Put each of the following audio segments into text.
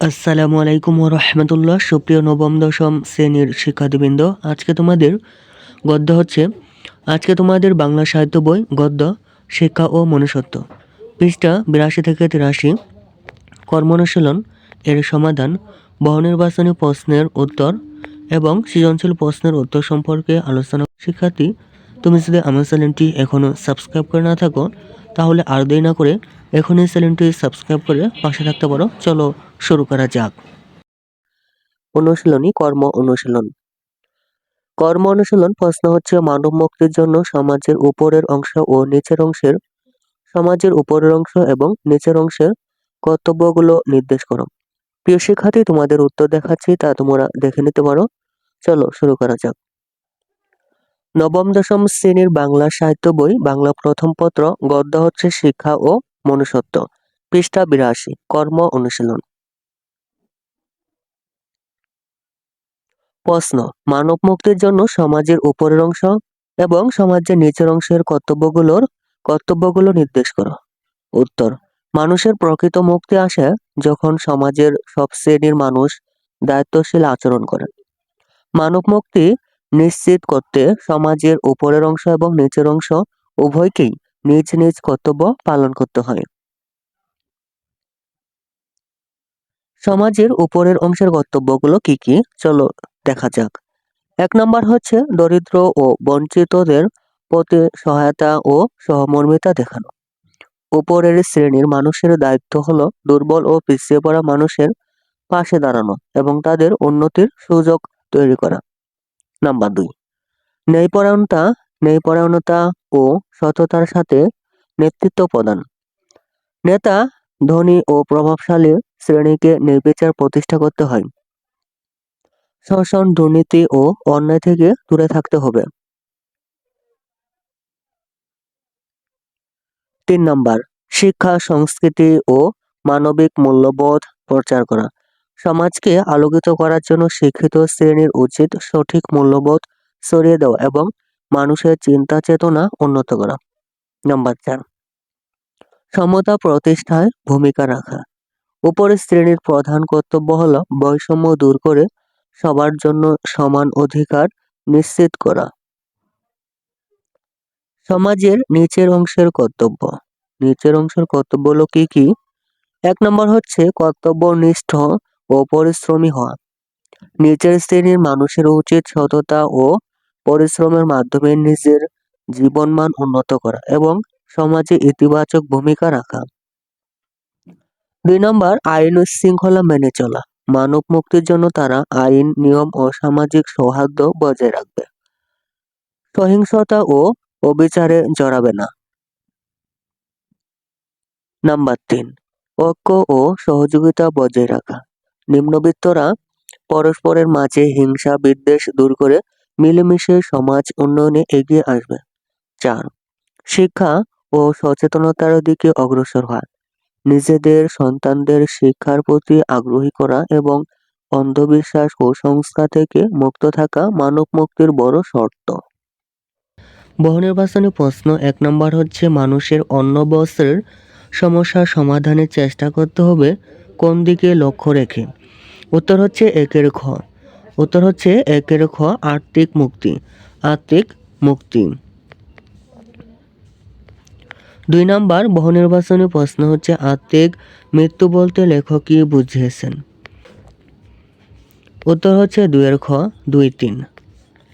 আসসালামু আলাইকুম রহমতুল্লাহ। সুপ্রিয় নবম, দশম শ্রেণির শিক্ষার্থীবৃন্দ, আজকে তোমাদের গদ্য হচ্ছে, আজকে তোমাদের বাংলা সাহিত্য বই গদ্য, শিক্ষা ও মনুষ্যত্ব। পৃষ্ঠা বিরাশি থেকে তিরাশি কর্মনুশীলন এর সমাধান, বহুনির্বাচনী প্রশ্নের উত্তর এবং সৃজনশীল প্রশ্নের উত্তর সম্পর্কে আলোচনা। শিক্ষার্থী, তুমি যদি আমার চ্যানেলটি এখনও সাবস্ক্রাইব করে না থাকো, তাহলে আর দেরি না করে এখনই চ্যানেলটি সাবস্ক্রাইব করে পাশে থাকতে পারো। চলো শুরু করা যাক। অনুশীলনী কর্ম অনুশীলন। কর্ম অনুশীলন প্রশ্ন হচ্ছে মানব মুক্তির জন্য সমাজের উপরের অংশ ও নিচের অংশের, সমাজের উপরের অংশ এবং নিচের অংশের কর্তব্যগুলো নির্দেশ করো। প্রিয় শিক্ষার্থী, তোমাদের উত্তর দেখাচ্ছি, তা তোমরা দেখে নিতে পারো। চলো শুরু করা যাক। নবম দশম শ্রেণির বাংলা সাহিত্য বই, বাংলা প্রথম পত্র, গদ্য হচ্ছে শিক্ষা ও মনুষ্যত্ব। পৃষ্ঠা বিরাশি, কর্ম অনুশীলন। প্রশ্ন মানব মুক্তির জন্য সমাজের উপরের অংশ এবং সমাজের নিচের অংশের কর্তব্যগুলোর কর্তব্যগুলো নির্দেশ করো। উত্তর, মানুষের প্রকৃত মুক্তি আসে যখন সমাজের সব শ্রেণির মানুষ দায়িত্বশীল আচরণ করে মানব মুক্তি নিশ্চিত করতে সমাজের উপরের অংশ এবং নিচের অংশ উভয়কেই নিজ নিজ কর্তব্য পালন করতে হয়। সমাজের উপরের অংশের কর্তব্যগুলো কি কি? চলো দেখা যাক। এক নম্বর হচ্ছে দরিদ্র ও বঞ্চিতদের প্রতি সহায়তা ও সহমর্মিতা দেখানো। উপরের শ্রেণির মানুষের দায়িত্ব হলো দুর্বল ও পিছিয়ে পড়া মানুষের পাশে দাঁড়ানো এবং তাদের উন্নতির সুযোগ তৈরি করা। নাম্বার দুই ন্যায়পরায়ণতা ন্যায়পরায়ণতা ও সততার সাথে নেতৃত্ব প্রদান। নেতা, ধনী ও প্রভাবশালী শ্রেণীকে নির্বিচার প্রতিষ্ঠা করতে হয়। শোষণ দুর্নীতি ও অন্যায় থেকে দূরে থাকতে হবে। তিন নম্বর, শিক্ষা, সংস্কৃতি ও মানবিক মূল্যবোধ প্রচার করা। সমাজকে আলোকিত করার জন্য শিক্ষিত শ্রেণির উচিত সঠিক মূল্যবোধ ছড়িয়ে দেওয়া এবং মানুষের চিন্তা চেতনা উন্নত করা। নাম্বার চার, সমতা প্রতিষ্ঠায় ভূমিকা রাখা। উপরের শ্রেণির প্রধান কর্তব্য হল বৈষম্য দূর করে সবার জন্য সমান অধিকার নিশ্চিত করা। সমাজের নিচের অংশের কর্তব্য। নিচের অংশের কর্তব্য হলো কি কি? এক নম্বর হচ্ছে কর্তব্যনিষ্ঠ ও পরিশ্রমী হওয়া। নিচের শ্রেণির মানুষের উচিত সততা ও পরিশ্রমের মাধ্যমে নিজের জীবনমান উন্নত করা এবং সমাজে ইতিবাচক ভূমিকা রাখা। দুই নম্বর, আইন ও শৃঙ্খলা মেনে চলা। মানব মুক্তির জন্য তারা আইন, নিয়ম ও সামাজিক সৌহার্দ্য বজায় রাখবে। সহিংসতা ও অবিচারে জড়াবে না। নাম্বার তিন, ঐক্য ও সহযোগিতা বজায় রাখা। নিম্নবিত্তরা পরস্পরের মাঝে হিংসা, বিদ্বেষ দূর করে মিলেমিশে সমাজ উন্নয়নে এগিয়ে আসবে। চার, শিক্ষা ও সচেতনতার দিকে অগ্রসর হয়। নিজেদের সন্তানদের শিক্ষার প্রতি আগ্রহী করা এবং অন্ধবিশ্বাস ও সংস্কার থেকে মুক্ত থাকা মানব মুক্তির বড় শর্ত। বহুনির্বাচনী প্রশ্ন এক নম্বর হচ্ছে, মানুষের অন্ন বস্ত্রের সমস্যার সমাধানের চেষ্টা করতে হবে কোন দিকে লক্ষ্য রেখে? উত্তর হচ্ছে একের খ উত্তর হচ্ছে একের খ আর্থিক মুক্তি। আর্থিক মুক্তি। দুই নম্বর, বহুনির্বাচনী প্রশ্ন হচ্ছে আর্থিক মৃত্যু বলতে লেখক কি বুঝিয়েছেন। উত্তর হচ্ছে, দুইয়ের খ, দুই, তিন।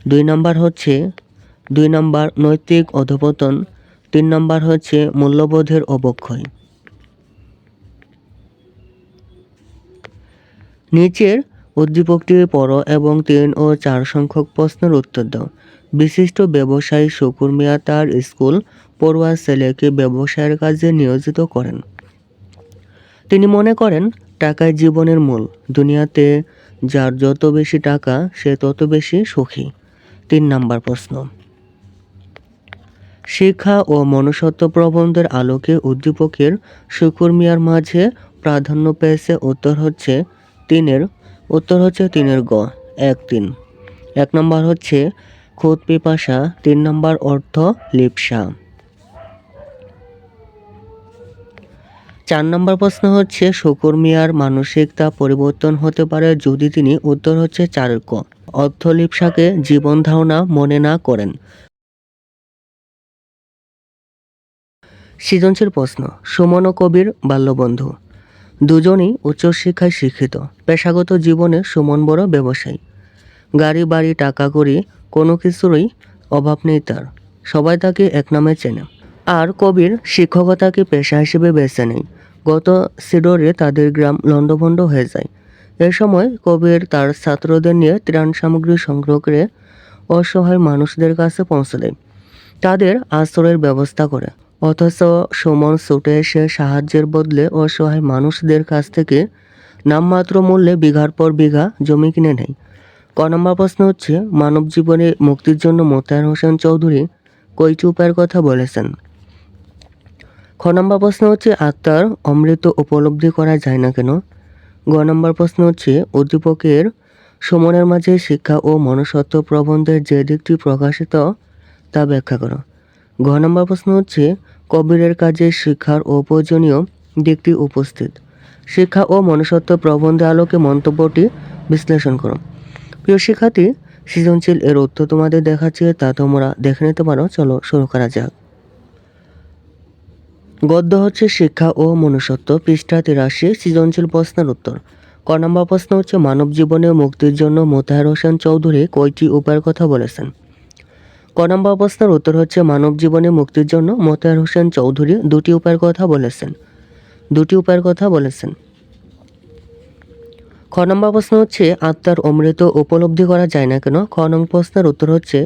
দুই নম্বর হচ্ছে, দুই নম্বর নৈতিক অধপতন। তিন নম্বর হচ্ছে, মূল্যবোধের অবক্ষয়। নিচের উদ্দীপকটি পড়ো এবং তিন ও চার সংখ্যক প্রশ্নের উত্তর দাও। বিশিষ্ট ব্যবসায়ী শুকুর মিয়া তার স্কুল পড়ুয়া ছেলেকে ব্যবসায়ের কাজে নিয়োজিত করেন। তিনি মনে করেন, টাকাই জীবনের মূল। দুনিয়াতে যার যত বেশি টাকা, সে তত বেশি সুখী। তিন নাম্বার প্রশ্ন। শিক্ষা ও মনুষ্যত্ব প্রবন্ধের আলোকে উদ্দীপকের শুকুর মিয়ার মাঝে প্রাধান্য পেয়েছে উত্তর হচ্ছে, তিনের উত্তর হচ্ছে তিনের গ, এক তিন। এক নম্বর হচ্ছে খুদ পিপাসা, তিন নম্বর অর্থ লিপসা। চার নম্বর প্রশ্ন হচ্ছে, শুকুর মিয়ার মানসিকতা পরিবর্তন হতে পারে যদি তিনি উত্তর হচ্ছে চারক অর্থলিপসাকে জীবন ধারণা মনে না করেন। সৃজনশীল প্রশ্ন, সুমন কবির বাল্যবন্ধু। দুজনই উচ্চশিক্ষায় শিক্ষিত, পেশাগত জীবনে সুমন বড় ব্যবসায়ী। গাড়ি, বাড়ি, টাকা করি কোনো কিছুরই অভাব নেই তার। সবাই তাকে এক নামে চেনে। আর কবির শিক্ষকতাকে পেশা হিসেবে বেছে নেয় গত সিডোরে তাদের গ্রাম লণ্ডভণ্ড হয়ে যায়। এ সময় কবির তার ছাত্রদের নিয়ে ত্রাণ সামগ্রী সংগ্রহ করে অসহায় মানুষদের কাছে পৌঁছে দেয়। তাদের আশ্রয়ের ব্যবস্থা করে। অথচ সুমন ছুটে এসে সাহায্যের বদলে অসহায় মানুষদের কাছ থেকে নামমাত্র মূল্যে বিঘার পর বিঘা জমি কিনে নেয়। ক নম্বর প্রশ্ন হচ্ছে, মানব জীবনে মুক্তির জন্য মোতায়ের হোসেন চৌধুরী কয়টি উপায়ের কথা বলেছেন? খ নম্বর প্রশ্ন হচ্ছে, আত্মার অমৃত উপলব্ধি করা যায় না কেন? গ নম্বর প্রশ্ন হচ্ছে, উদ্দীপকের সুমনের মাঝে শিক্ষা ও মনসত্ব প্রবন্ধের যে দিকটি প্রকাশিত তা ব্যাখ্যা করো। ঘ নম্বর প্রশ্ন হচ্ছে, কবিরের কাজে শিক্ষার ও প্রয়োজনীয় দিকটি উপস্থিত। শিক্ষা ও মনুষ্যত্ব প্রবন্ধে আলোকে মন্তব্যটি বিশ্লেষণ করো। প্রিয় শিক্ষার্থী, সৃজনশীল এর উত্তর তোমাদের দেখাচ্ছে, তা তোমরা দেখে নিতে পারো। চলো শুরু করা যাক। গদ্য হচ্ছে, শিক্ষা ও মনুষ্যত্ব পৃষ্ঠা তিরাশি, সৃজনশীল প্রশ্নের উত্তর। ক নম্বর প্রশ্ন হচ্ছে, মানব জীবনে মুক্তির জন্য মোতাহার হোসেন চৌধুরী কয়টি উপায়ের কথা বলেছেন? ক নম্বর প্রশ্নের উত্তর হচ্ছে, মানব জীবনে মুক্তির জন্য মোতাহার হোসেন চৌধুরী দুটি উপায়ের কথা বলেছেন। দুটি উপায়ের কথা বলেছেন। খ নম্বর প্রশ্ন হচ্ছে, আত্মার অমৃত উপলব্ধি করা যায় না কেন? খ নং প্রশ্নের উত্তর হচ্ছে,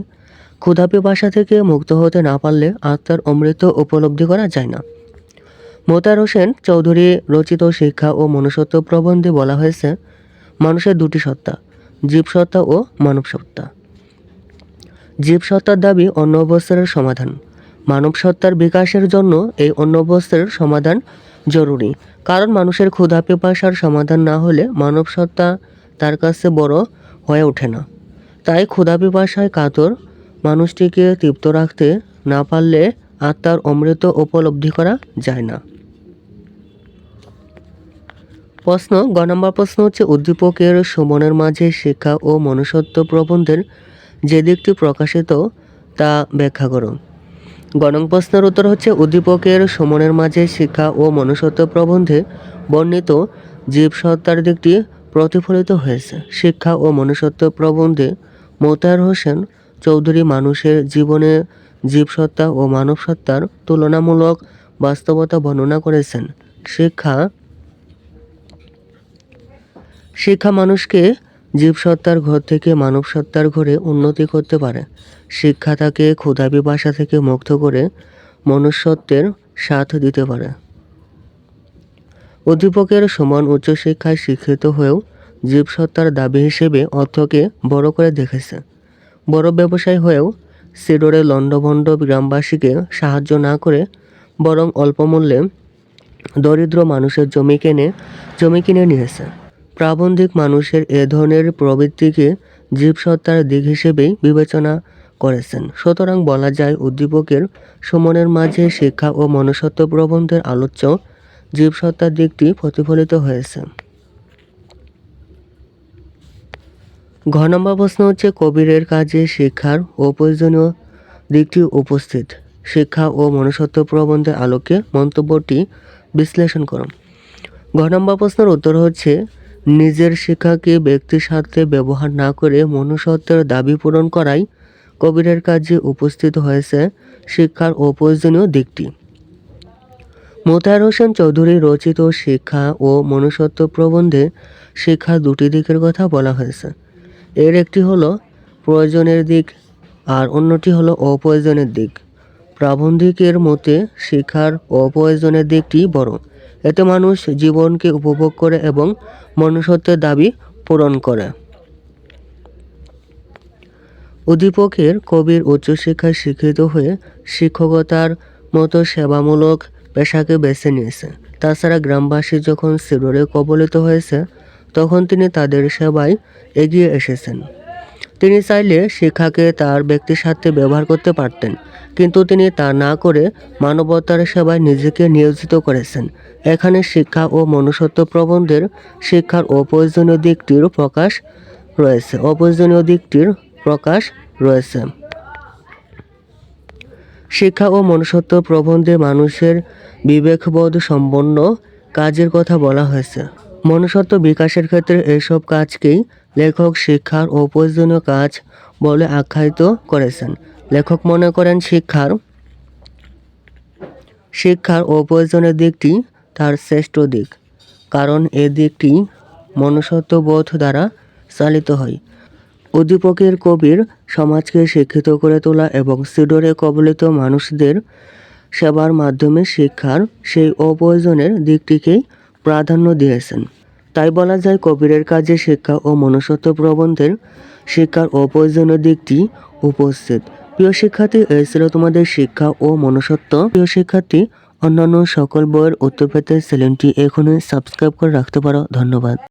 ক্ষুধাপি ভাষা থেকে মুক্ত হতে না পারলে আত্মার অমৃত উপলব্ধি করা যায় না। মোতার হোসেন চৌধুরী রচিত শিক্ষা ও মনুষ্যত্ব প্রবন্ধে বলা হয়েছে, মানুষের দুটি সত্তা, জীবসত্তা ও মানব সত্তা জীবসত্তার দাবি অন্য অবস্থার সমাধান। মানব সত্তার বিকাশের জন্য এই অন্য অবস্থার সমাধান জরুরি। কারণ মানুষের ক্ষুধা পিপাসার সমাধান না হলে মানব সত্তা তার কাছে বড় হয়ে ওঠে না। তাই ক্ষুধা পিপাসায় কাতর মানুষটিকে তৃপ্ত রাখতে না পারলে আত্মার অমৃত উপলব্ধি করা যায় না। প্রশ্ন, গ নম্বর প্রশ্ন হচ্ছে, উদ্দীপকের সুমনের মাঝে শিক্ষা ও মনুষ্যত্ব প্রবন্ধের যে দিকটি প্রকাশিত, তা ব্যাখ্যা করো গণং প্রশ্নের উত্তর হচ্ছে, উদ্দীপকের সুমনের মাঝে শিক্ষা ও মনুষ্যত্ব প্রবন্ধে বর্ণিত জীবসত্তার দিকটি প্রতিফলিত হয়েছে। শিক্ষা ও মনুষ্যত্ব প্রবন্ধে মোতায়ার হোসেন চৌধুরী মানুষের জীবনে জীবসত্তা ও মানবসত্তার তুলনামূলক বাস্তবতা বর্ণনা করেছেন। শিক্ষা শিক্ষা মানুষকে জীবসত্তার ঘর থেকে মানব সত্তার ঘরে উন্নতি করতে পারে। শিক্ষা তাকে ক্ষুধা বিপাশা থেকে মুক্ত করে মনুষ্যত্বের সাথ দিতে পারে। অধ্যাপকের সমান উচ্চশিক্ষায় শিক্ষিত হয়েও জীবসত্তার দাবি হিসেবে অর্থকে বড় করে দেখেছে। বড় ব্যবসায়ী হয়েও সিডোরে লণ্ডভণ্ড গ্রামবাসীকে সাহায্য না করে বরং অল্প মূল্যে দরিদ্র মানুষের জমি কিনে জমি কিনে নিয়েছে। প্রাবন্ধিক মানুষের এ ধরনের প্রবৃত্তিকে জীবসত্তার দিক হিসেবেই বিবেচনা করেছেন। সুতরাং বলা যায়, উদ্দীপকের সমনের মাঝে শিক্ষা ও মনুষ্যত্ব প্রবন্ধের আলোচ্য জীবসত্তার দিকটি প্রতিফলিত হয়েছে। ঘ নম্বর প্রশ্ন হচ্ছে, কবিরের কাজে শিক্ষার অপ্রয়োজনীয় দিকটি উপস্থিত। শিক্ষা ও মনুষ্যত্ব প্রবন্ধের আলোকে মন্তব্যটি বিশ্লেষণ করুন। ঘ নম্বর প্রশ্নের উত্তর হচ্ছে নিজের শিক্ষাকে ব্যক্তির স্বার্থে ব্যবহার না করে মনুষ্যত্বের দাবি পূরণ করাই কবিরের কাজে উপস্থিত হয়েছে শিক্ষার অপ্রয়োজনীয় দিকটি। মোতায়ার হোসেন চৌধুরী রচিত শিক্ষা ও মনুষ্যত্ব প্রবন্ধে শিক্ষা দুটি দিকের কথা বলা হয়েছে। এর একটি হলো প্রয়োজনের দিক আর অন্যটি হলো অপ্রয়োজনের দিক। প্রাবন্ধিকের মতে শিক্ষার অপ্রয়োজনের দিকটি বড় এতে মানুষ জীবনকে উপভোগ করে এবং মনুষ্যত্বের দাবি পূরণ করে। উদ্দীপকের কবির উচ্চশিক্ষায় শিক্ষিত হয়ে শিক্ষকতার মতো সেবামূলক পেশাকে বেছে নিয়েছে। তাছাড়া গ্রামবাসী যখন সিরোরে কবলিত হয়েছে, তখন তিনি তাদের সেবায় এগিয়ে এসেছেন। তিনি চাইলে শিক্ষাকে তার ব্যক্তির সাথে ব্যবহার করতে পারতেন, কিন্তু তিনি তা না করে মানবতার সেবায় নিজেকে নিয়োজিত করেছেন। এখানে শিক্ষা ও মনুষ্যত্ব প্রবন্ধের শিক্ষার অপ্রয়োজনীয় দিকটির প্রকাশ রয়েছে। অপ্রয়োজনীয় দিকটির প্রকাশ রয়েছে। শিক্ষা ও মনুষ্যত্ব প্রবন্ধে মানুষের বিবেকবোধ সম্পন্ন কাজের কথা বলা হয়েছে। মনুষ্যত্ব বিকাশের ক্ষেত্রে এসব কাজকেই লেখক, শিক্ষার অপ্রয়োজনীয় কাজ বলে আখ্যায়িত করেছেন। লেখক মনে করেন শিক্ষার শিক্ষার অপ্রয়োজনীয় দিকটি তার শ্রেষ্ঠ দিক, কারণ এ দিকটি মনুষ্যত্ববোধ দ্বারা চালিত হয়। উদ্দীপকের কবির সমাজকে শিক্ষিত করে তোলা এবং সিডরে কবলিত মানুষদের সেবার মাধ্যমে শিক্ষার সেই অপ্রয়োজনের দিকটিকেই প্রাধান্য দিয়েছেন। তাই বলা যায় কবিরের কাজে শিক্ষা ও মনুষ্যত্ব প্রবন্ধের শিক্ষার অপ্রয়োজনীয় দিকটি উপস্থিত। প্রিয় শিক্ষার্থী এ ছিল তোমাদের শিক্ষা ও মনুষ্যত্ব। প্রিয় শিক্ষার্থী, অন্যান্য সকল বইয়ের উত্তর পেতে চ্যানেলটি এখনই সাবস্ক্রাইব করে রাখতে পারো। ধন্যবাদ।